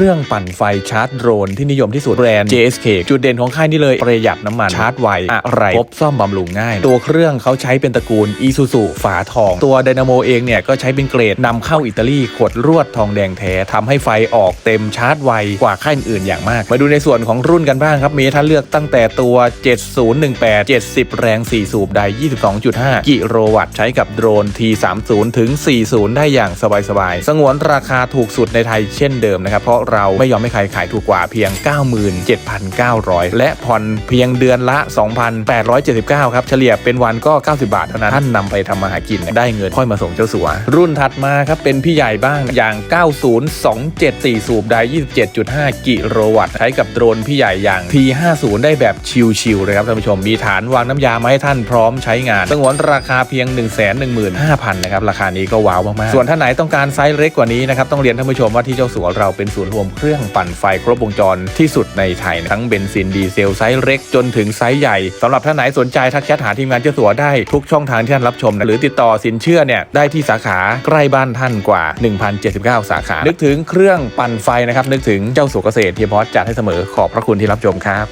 เครื่องปั่นไฟชาร์จโดรนที่นิยมที่สุดแบรนด์ JSK จุดเด่นของค่ายนี่เลยประหยัดน้ำมันชาร์จไวอะไรครบซ่อมบำรุงง่าย ตัวเครื่องเขาใช้เป็นตระกูล Isuzu ฝาทอง ตัวไดนาโมเองเนี่ยก็ใช้เป็นเกรดนำเข้าอิตาลีขวดลวดทองแดงแท้ทำให้ไฟออกเต็มชาร์จไวกว่าค่ายอื่นอย่างมาก มาดูในส่วนของรุ่นกันบ้างครับมีให้ท่านเลือกตั้งแต่ตัว 7018 70 แรง 4 สูบได22.5 กิโลวัตต์ใช้กับโดรน T30 ถึง 40 ได้อย่างสบายๆสงวนราคาถูกสุดในไทยเช่นเดิมนะครับเพราะเราไม่ยอมให้ใครขายถูกกว่าเพียง 97,900 และผ่อนเพียงเดือนละ 2,879 ครับ เฉลี่ยเป็นวันก็ 90 บาทเท่านั้น ท่านนำไปทำมาหากินได้เงินค่อยมาส่งเจ้าสัว รุ่นถัดมาครับ เป็นพี่ใหญ่บ้างอย่าง 9027สูบได27.5 กิโลวัตต์ใช้กับโดรนพี่ใหญ่อย่าง T50 ได้แบบชิลๆเลยครับท่านผู้ชมมีฐานวางน้ำยามาให้ท่านพร้อมใช้งานสงวนราคาเพียง 115,000 นะครับราคานี้ก็ว้าวมากๆส่วนท่านไหนต้องการไซส์เล็กกว่านี้นะครับต้องเรียนท่านผู้ชมว่าที่เจ้าสัวเราเป็นศูนย์วมเครื่องปั่นไฟครบวงจรที่สุดในไทย ทั้งเบนซินดีเซลไซส์เล็กจนถึงไซส์ใหญ่สำหรับท่านไหนสนใจทักแชทหาทีมงานเจ้าสัวได้ทุกช่องทางที่ท่านรับชมนะหรือติดต่อสินเชื่อเนี่ยได้ที่สาขาใกล้บ้านท่านกว่า 1,079 สาขา นึกถึงเครื่องปั่นไฟนะครับนึกถึงเจ้าสัวเกษตรเฮียบอสจัดให้เสมอขอบพระคุณที่รับชมครับ